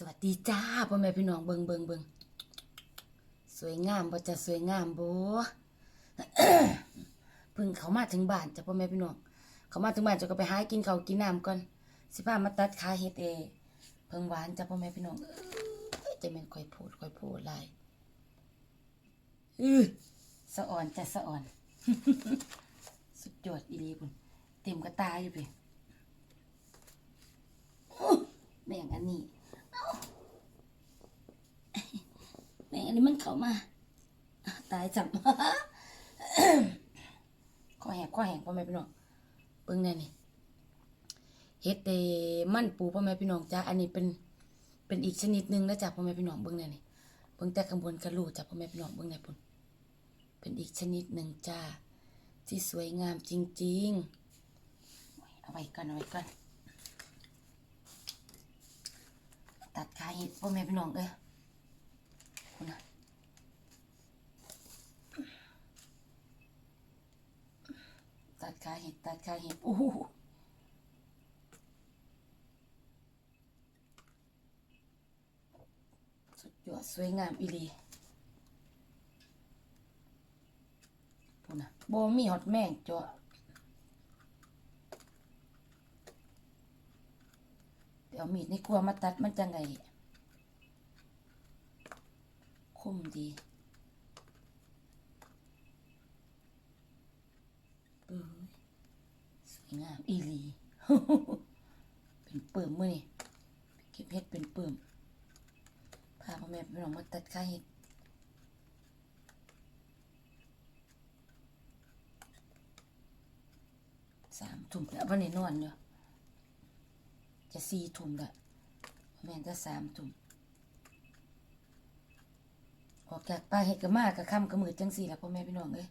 สวัสดีจ้าพ่อแม่พี่น้องเบิงเบิงเบิงสวยงามบ่จะสวยงามบ่พิ่งเขามาถึงบ้านจ้ะพ่อแม่พี่น้องเขามาถึงบ้านจะก็ไปหากินเขากินน้ำก่อนสิพามาตัดขาเฮ็ดเอเพิ่งหวานจ้ะพ่อแม่พี่น้องจะแม่นค่อยพูดค่อยพูดลายอือสะอ่อนจ้ะสะอ่อน สุดยอดอีหลีพุ่นเต็มกระตาอยู่เพ่แม่งอันนี้ แม่งอันนี้มันเข้ามา ตายจับคอแหบคอแหงพ่อแม่พี่น้องเบิ่งแน่นี่เฮ็ดเดมันปูพ่อแม่พี่น้องจ้าอันนี้เป็นเป็นอีกชนิดหนึ่งนะจ๊ะพ่อแม่พี่น้องเบิ่งแน่นี่เบิ่งแต่ข้างบนกระลูจ้ะพ่อแม่พี่น้องเบิ่งแน่พุ่นเป็นอีกชนิดหนึ่งจ้าที่สวยงามจริง ๆ เอาไว้ก่อนเอาไว้ก่อนตัดขาเห็ดพ่อแม่พี่น้องเด้ นะตัดขาเห็ดตัดขาเห็ดโอ้โหสุดยอดสวยงามอีลีพูนะโบมีฮอตแม่งจ้ะเดี๋ยวมีดในครัวมาตัดมันจะไง ค มดีเออสวยงามอีหลี เป็นเปิ่มมือนี่เก็บเห็ดเป็นเปิ่มพาพ่อแม่พี่น้องมาตัดข้าเห็ดสามถุ่มแล้ววันนี้นอนอยู่จะสี่ถุ่มละพ่อแม่จะสามถุ่ม ออกจากป่าเห็ดกระมากกระค่ำกระมือจังสี่ละพ่อแม่พี่น้องเอ้ย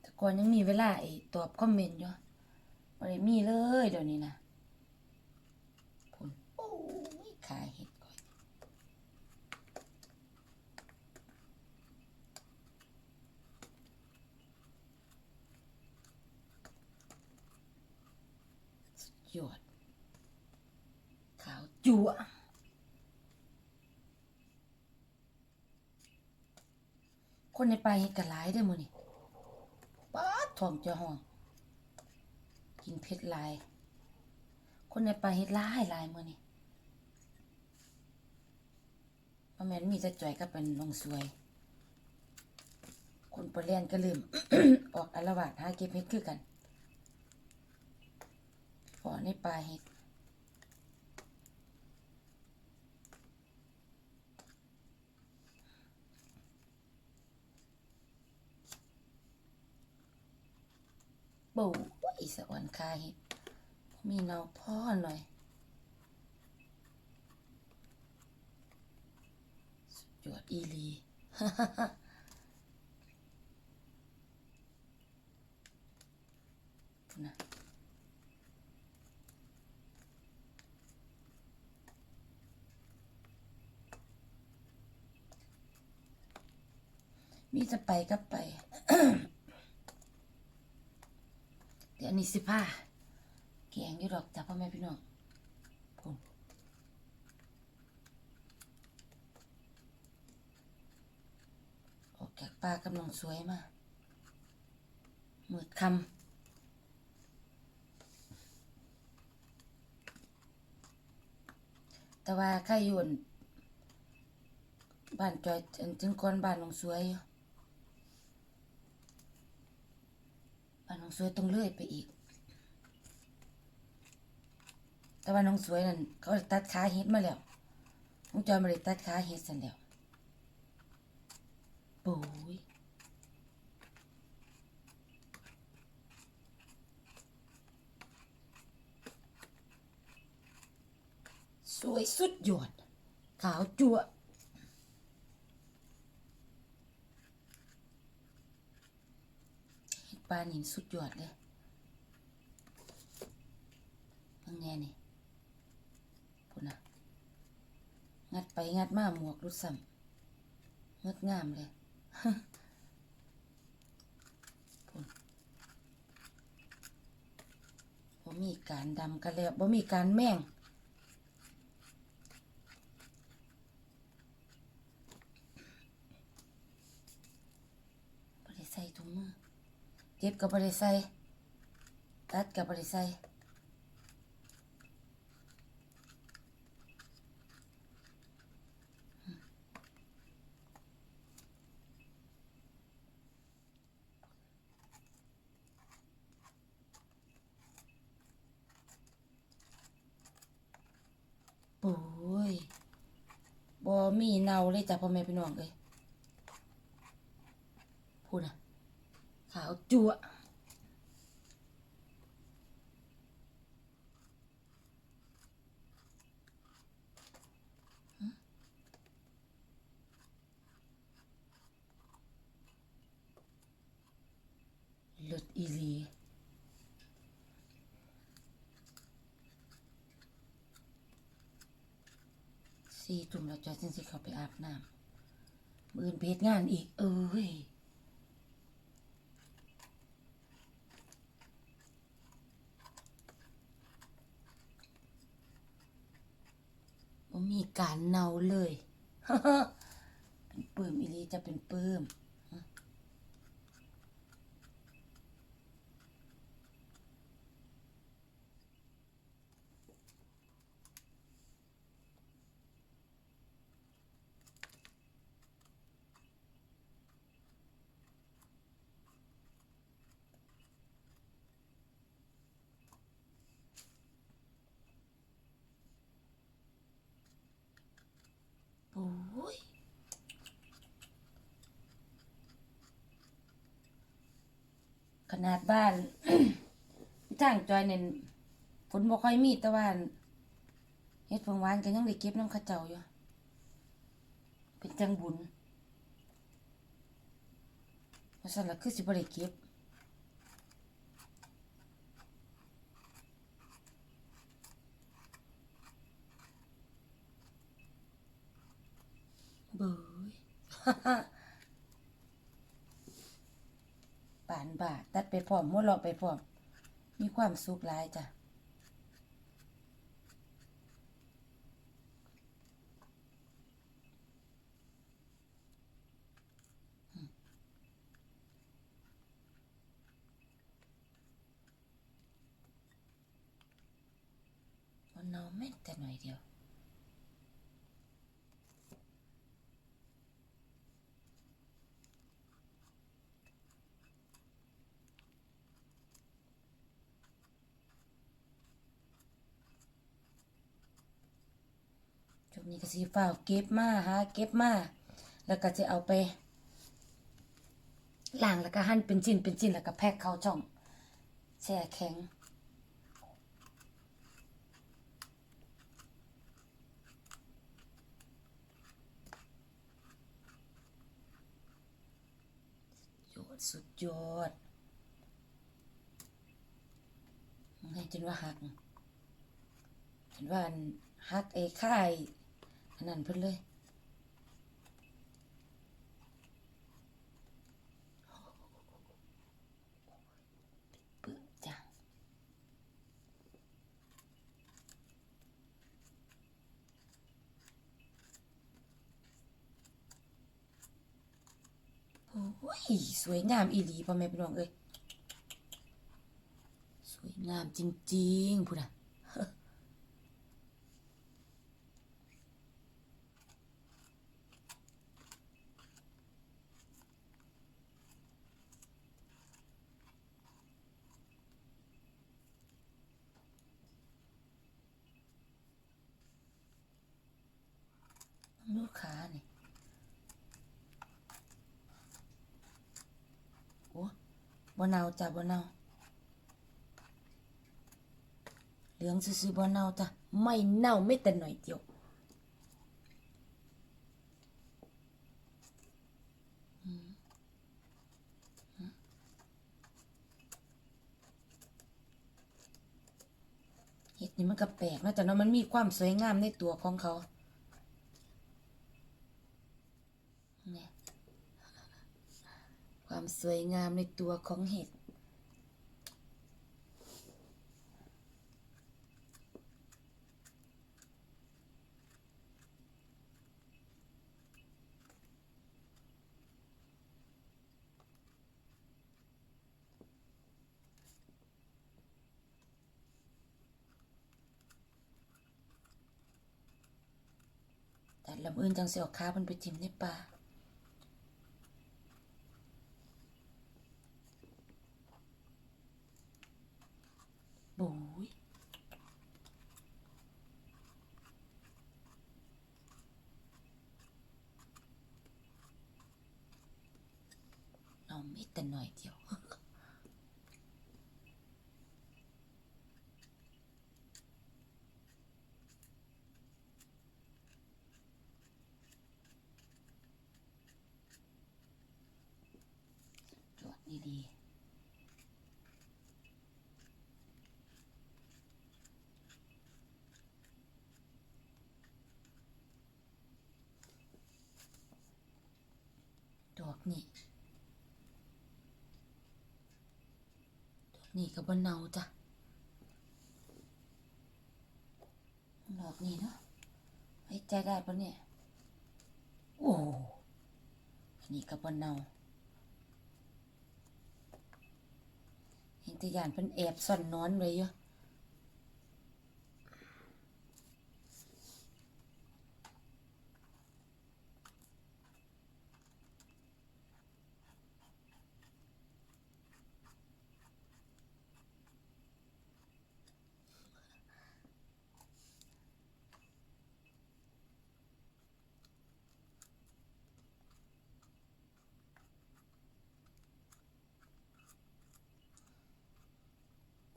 แต่ก่อนยังมีเวลาไอ้ตอบคอมเมนต์อยู่บ่ได้มีเลยเดี๋ยวนี้นะพุ่นโอ้ยขายเห็ดก่อยสุดยอดขาวจั่ว คนในป่าเฮ็ดกันหลายเด้อมื้อนี้ป๊าดท้องจะห้องกินเผ็ดหลาย คนในป่าเฮ็ดหลายหลายมื้อนี้บ่แม่นมีแต่จ่อยก็เป็นน้องสวย คนปะเรียนก็ลืม ออกอาละวาดหาเก็บเฮ็ดคือกันพอในป่าเฮ็ด ปูอีสะอ่อนคายมีเนาพ่อหน่อยสุดยอดอีลีพูดนะมีจะไปก็ไป อันนี้สิผ้าแกงอยู่ดอกจ้ะพ่อแม่พี่น้องพุ่นออกจากป่ากำลังสวยมากมืดคำแต่ว่าข้าอยู่นบ้านจอยจึงคนบ้านลงสวยอยู่ บ้านน้อง สวยต้องเลื่อยไปอีก แต่ว่าน้องสวยนั่นเขาตัดขาเฮ็ดมาแล้วน้องจอยมาได้ตัดขาเฮ็ดสันแล้วปุ้ยสวยสุดยอดขาวจั่ว ปลาหนินสุดยอดเลยเพิ่งแน่นี่พูดนะงัดไปงัดมาหมวกรุดซ้ำงดงามเลยพูดโอ้บ่มีการดำกันแล้วบ่มีการแม่งบ่ได้ใส่ถุงมือ เก็บก็บ่ได้ใส่ตัดก็บ่ได้ใส่โอ้ยบ่มีเนาเลยจ้ะพ่อแม่พี่น้องเอ้ยพูดนะ ขาวจั่วลิศอีลีสี่ทุ่มแล้วจอยจึงสิเขาไปอาบน้ำมื่นเฮ็ดงานอีก เอ้ย บ่มี การเนาเลย เป็นปื้มอีลีจะเป็นปื้ม โอ้ ยขนาดบ้านทางจอยเนี่ยฝนบ่ค่อยมีแต่ว่าเฮ็ดผงหวานก็ยังได้เก็บน้ำข้าเจ้าอยู่ เป็นจังบุญเพราะฉะนั้นล่ะคือสิบ่ได้เก็บย ป่านบาทตัดไปพร้อมหัวเราไปพร้อม มีความสุขหลายจ้ะมันเนาแม่แต่หน่อยเดียว นี้ก็สีฝ้าเก็บมาหาเก็บมาแล้วก็จะเอาไปล้างแล้วก็หั่นเป็นชิ้นเป็นชิ้นแล้วก็แพ็คเข้าช่องแช่แข็งยอดสุดยอดไงจนว่าหักจนว่าอันหักไอ้ค่าย อันนั้นเพิ่นเลยปึกจังโอ้ยสวยงามอีหลีพ่อแม่พี่น้องเอ้ยสวยงามจริงๆพูดนะ ลูกค้านี่โอ้บ่เนาจ้ะบ่เนาเหลืองซื่อๆบ่เนาจ้ะไม่เน่าไม่แต่หน่อยเดียวเห็ดนี่มันก็แปลกนะแต่เนาะมันมีความสวยงามในตัวของเขา ความสวยงามในตัวของเห็ด แต่ลำอื่นจังเสียวค้ามันไปจิ้มในปลา ไม่แต่หน่อยเดียว ตรวจดีๆดอกนี่ นี่กับบนเนาจ้ะหลอกนี่เนาะไว้ใจได้ปะเนี่ยโอ้นี่กับบนเนาเห็นแตยานเป็นแอบซ่อนนอนไว้เยอะ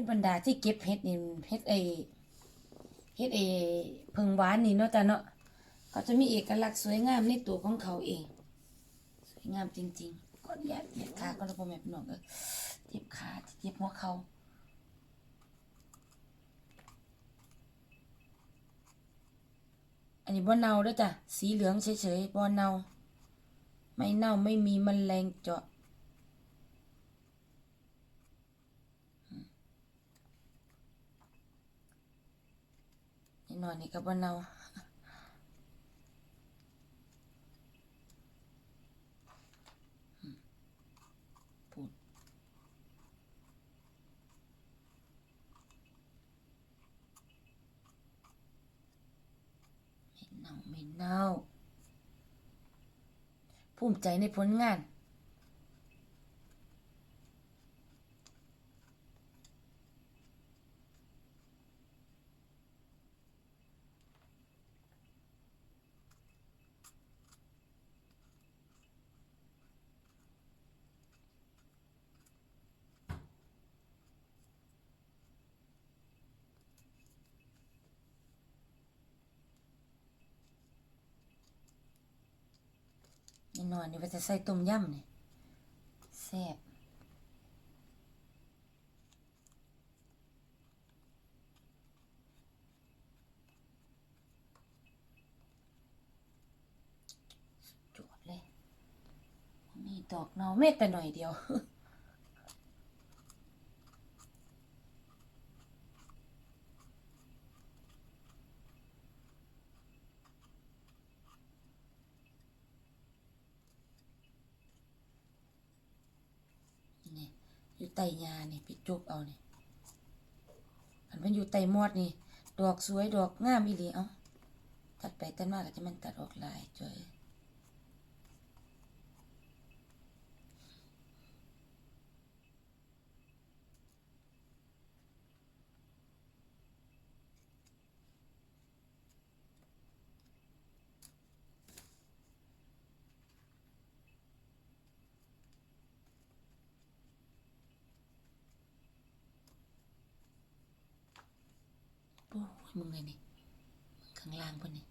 ในบรรดาที่เก็บเห็ดนี่เห็ดไอเห็ดไอเพิงหวานนี่เนาะจ้ะเนาะเขาจะมีเอกลักษณ์สวยงามในตัวของเขาเอง สวยงามจริงๆก็อยาเหยียดขาก็แล้วพ่อแม่พี่น้องก็เจ็บขาเจ็บหัวเขาอันนี้บ่เน่าด้วยจ้ะ สีเหลืองเฉยๆบ่เน่าไม่เน่าไม่มีมแมลงเจาะ นี่นอนนี่ก็บ่เนาอืมพูดไม่เน่าไม่เน่าภูมิใจในผลงาน นี่นอนนี่ว่าจะใส่ต้มยำนี่แซ่บจวดเลย มีดอกเนาเม็ดแต่หน่อยเดียว นี่อยู่ใต้ยานี่ไปจุกเอานี่อันเป็นอยู่ใต้มอดนี่ ดอกสวยดอกงามอีหลีเอ้าตัดไปตัดมาก็จะมันตัดออกลายจ้อย โอ้มึงไงนี่ข้างล่างปะนี่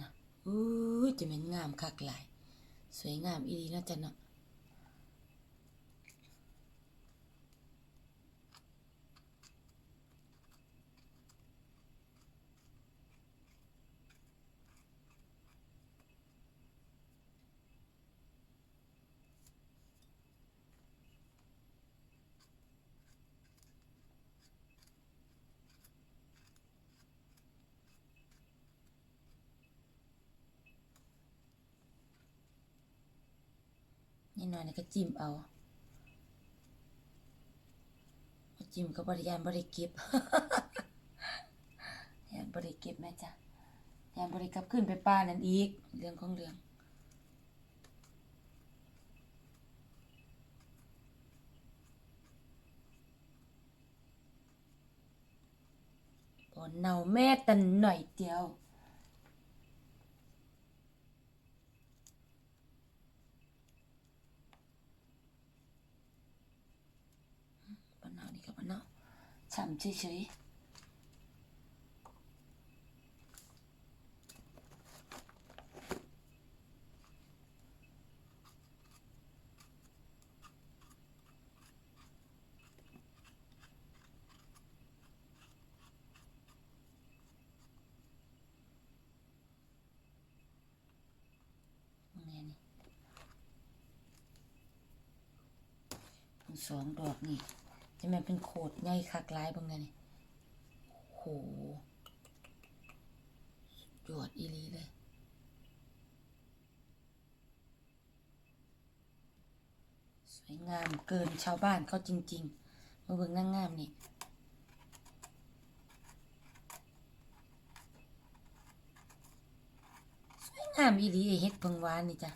นะอุ้จะเป็นงามคักหลาย สวยงามอีหลีเนาจะเนาะ หน่อยนี่ก็จิ้มเอาจิ้มก็บริยานบริเก็บยานบริเก็บแม่จ้ะยานบริกับขึ้นไปป้านั่นอีก เรื่องของเรื่องบ่เน่าแม่แต่หน่อยเดียว บ่เน่านี่ก็บ่เน่า ฉ่ำเฉยๆแจะม่นเป็นโคตรใหญ่คักหลายบิ่งแน่นี่โหสุดยอดอีลีเลยสวยงามเกินชาวบ้านเขาจริง ๆ มาเบิ่งนางงามนี่สวยงามอีหลีไอ้เฮ็ดเพิงหวานนี่จ้ะ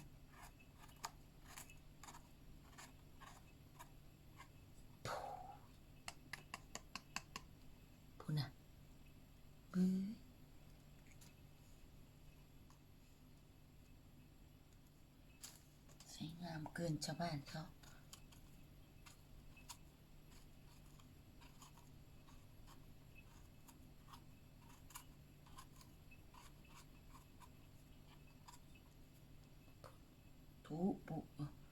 พูดนะบื้อสวยงามเกินชาวบ้านเขา ทุปุเออ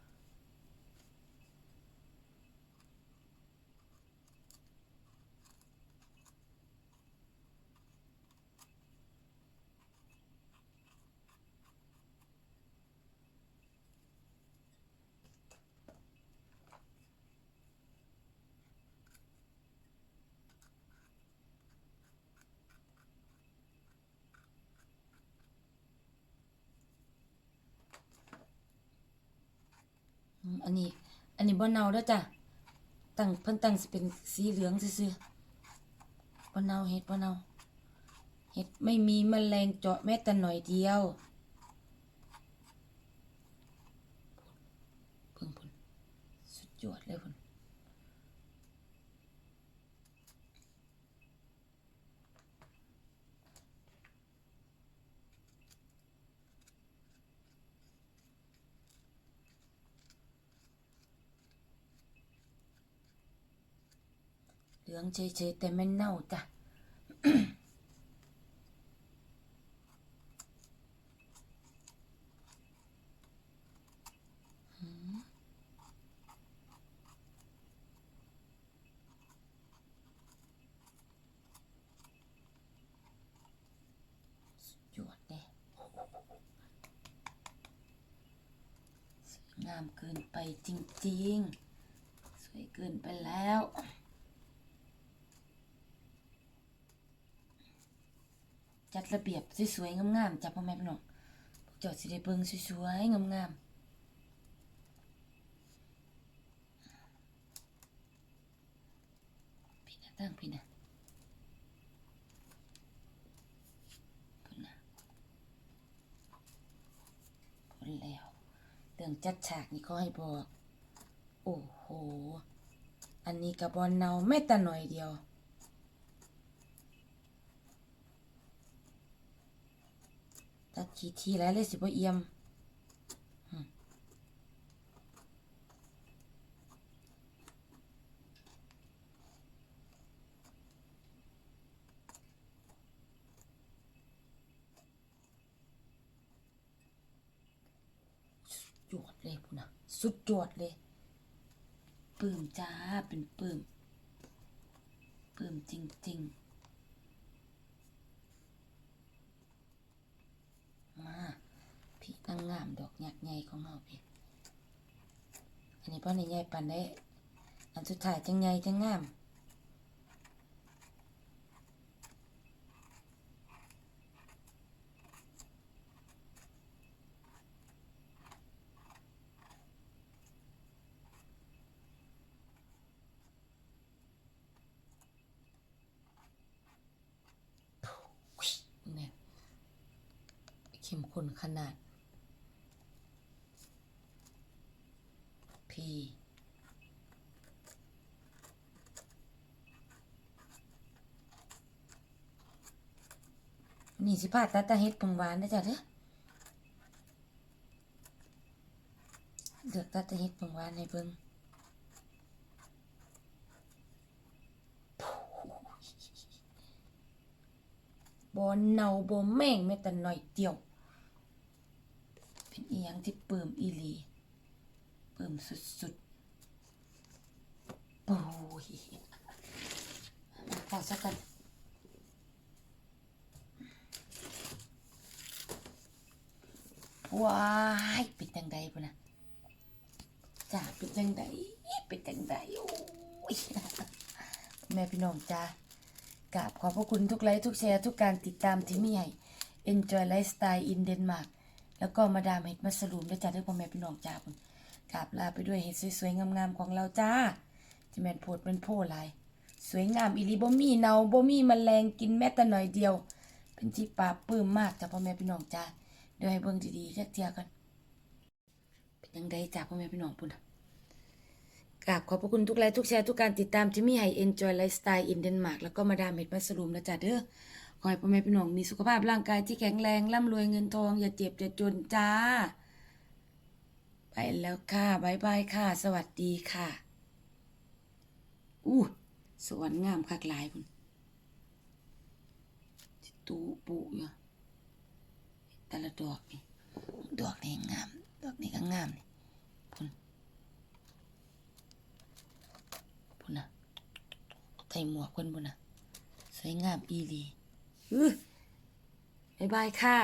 อันนี้ อันนี้บ่เน่าเด้วจ้ะตั้งเพิ่นตั้งสิเป็นสีเหลืองซื่อๆบ่เน่าเฮ็ดบ่เน่าเฮ็ดไม่มีแมลงเจาะแม้แต่หน่อยเดียวเพิ่งพุ่นสุดยอดเลยพุ่น เหลืองเฉยๆแต่ไม่เน่าจ้ะ หยวดเนี่ยสวยงามเกินไปจริงๆ สวยเกินไปแล้ว จัด ระเบียบสวยๆงามๆจับพ่อแม่พี่น้องพวกเจ้าสิได้เบิ่งสวยๆงามๆพินะตั้งพี่นะพุ่นนะพุ่นแล้วเรื่องจัดฉากนี่เขาให้บอก โอ้โห อันนี้กับบอลเนาแม่แต่หน่อยเดียว ตัดขีทีแล้วเลยสิบ่เอี่ยมอืมสุดยอดเลยพุ่นะสุดยอดเลยปลื้มจ้าเป็นปลื้มปลื้มจริง ๆ มาพี่นางงามดอกหยักใหญ่ของเราพี่อันนี้พ่อในใหญ่ปันได้ อันสุดท้ายจังใหญ่จังงาม ส มข้นาด P นี่สิพาตัดแตาเฮ็ดผงหวานนะจ๊ะเด้อเลือกตัดแตาเฮ็ดผงหวานให้เบิ่งบ่เน่าบ่แม่งแม้แต่น้อยเดียว ยังที่เปิ่มอีหลี เปิ่มสุดๆโอ้ยมาพอสักกันว้ายเป็นจังใดปุ่นนะจ้าเป็นจังใดเป็นจังใดโอ้ยแม่พี่น้องจ้ากราบขอบพระคุณทุกไลค์ทุกแชร์ทุกการติดตามที่มีให้ Enjoy Lifestyle in Denmark แล้วก็มาดามเห็ดมัสลูมด้วยจ้าด้วยพ่อแม่พี่น้องจ้าปุ่นกราบลาไปด้วยเห็ดสวยๆงามๆของเราจ้าจะแม่นโพดเป็นโพลายสวยงามอีลีบ่มีเนาบ่มีแมลงกินแม้แต่หน่อยเดียว เป็นที่ปลาบปลื้มมากจ้าพ่อแม่พี่น้องจ้าเดี๋ยวให้เบิ่งดีๆจักเทียกันเป็นยังไงจ้าพ่อแม่พี่น้องพุ่นกราบขอบพระคุณทุกไลค์ทุกแชร์ทุกการติดตามที่มีให้ Enjoy Lifestyle in Denmark แล้วก็มาดามเม็ดมัสลูมนะจ๊ะเด้อ ขอให้พ่อแม่พี่น้องมีสุขภาพร่างกายที่แข็งแรงร่ำรวยเงินทอง อย่าเจ็บอย่าจนจ้า ไปแล้วค่ะบายบายค่ะ สวัสดีค่ะ อู้สวนงามคักหลายพุ่นสิตูปูอยู่แต่ละดอกนี่ดอกนี่งาม ดอกนี่ก็งามนี่พุ่นพุ่นนะใส่หมวกพุ่นพุ่นนะสวยงามอีหลี บายบายค่ะ